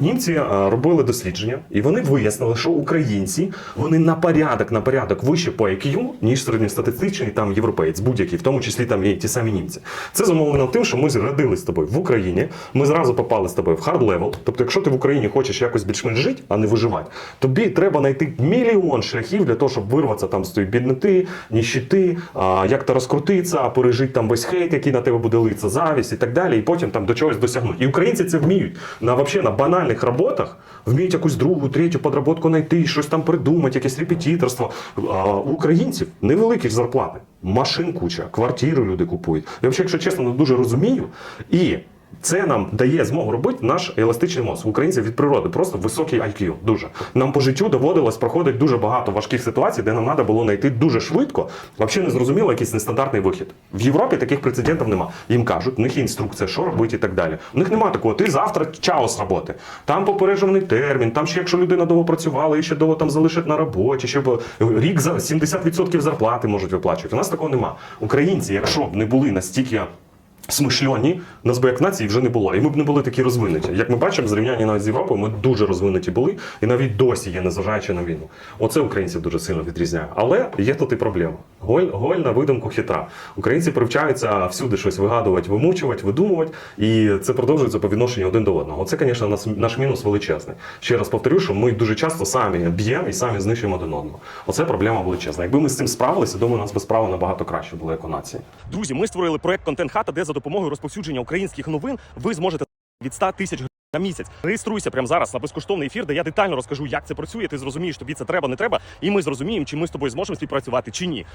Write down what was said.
Німці е, робили дослідження, і вони вияснили, що українці вони на порядок на порядок вище по IQ, ніж середньостатистичний там європеєць, будь-який, в тому числі там і ті самі німці. Це зумовлено тим, що ми зрадились з тобою в Україні. Ми зразу попали з тобою в хард левел. Тобто, якщо ти в Україні хочеш якось більш-менш жити, а не виживати, тобі треба знайти мільйон шляхів для того, щоб вирватися там з тієї бідноти, ніщити, як то розкрутитися, пережити там весь хейт, який на тебе буде литися, завість і так далі, і потім там до чогось досягнути. І українці це вміють на вообще на банальних роботах, вміють якусь другу, третю подработку знайти, щось там придумати, якесь репетиторство. А у українців невеликі зарплати, машин куча, квартири люди купують. Я взагалі, якщо чесно, не дуже розумію. І це нам дає змогу робити наш еластичний мозок. Українців від природи просто високий IQ. Дуже нам по життю доводилось проходити дуже багато важких ситуацій, де нам треба було знайти дуже швидко. Взагалі не зрозуміло якийсь нестандартний вихід. В Європі таких прецедентів нема. Їм кажуть, у них є інструкція, що робити і так далі. У них немає такого. Ти завтра чао з роботи. Там попереджений термін. Там ще якщо людина довго працювала і ще довго там залишить на роботі, ще рік за 70% зарплати можуть виплачувати. У нас такого нема. Українці, якщо б не були настільки смишльоні, нас би як нації вже не було. І ми б не були такі розвинуті. Як ми бачимо, зрівняння навіть з Європою, ми дуже розвинуті були і навіть досі є, незважаючи на війну. Оце українців дуже сильно відрізняє. Але є тут і проблема. Голь, голь на видумку хитра. Українці привчаються всюди щось вигадувати, вимучувати, видумувати, і це продовжується по відношенню один до одного. Оце, звісно, наш, наш мінус величезний. Ще раз повторю, що ми дуже часто самі б'ємо і самі знищуємо один одного. Оце проблема величезна. Якби ми з цим справилися, думаю, у нас би справа набагато краще була як у нації. Друзі, ми створили проект Контент Хата, де за допомогою розповсюдження українських новин ви зможете від 100 тисяч гривень на місяць. Реєструйся прямо зараз на безкоштовний ефір, де я детально розкажу, як це працює. Ти зрозумієш, тобі це треба, не треба, і ми зрозуміємо, чи ми з тобою зможемо співпрацювати чи ні.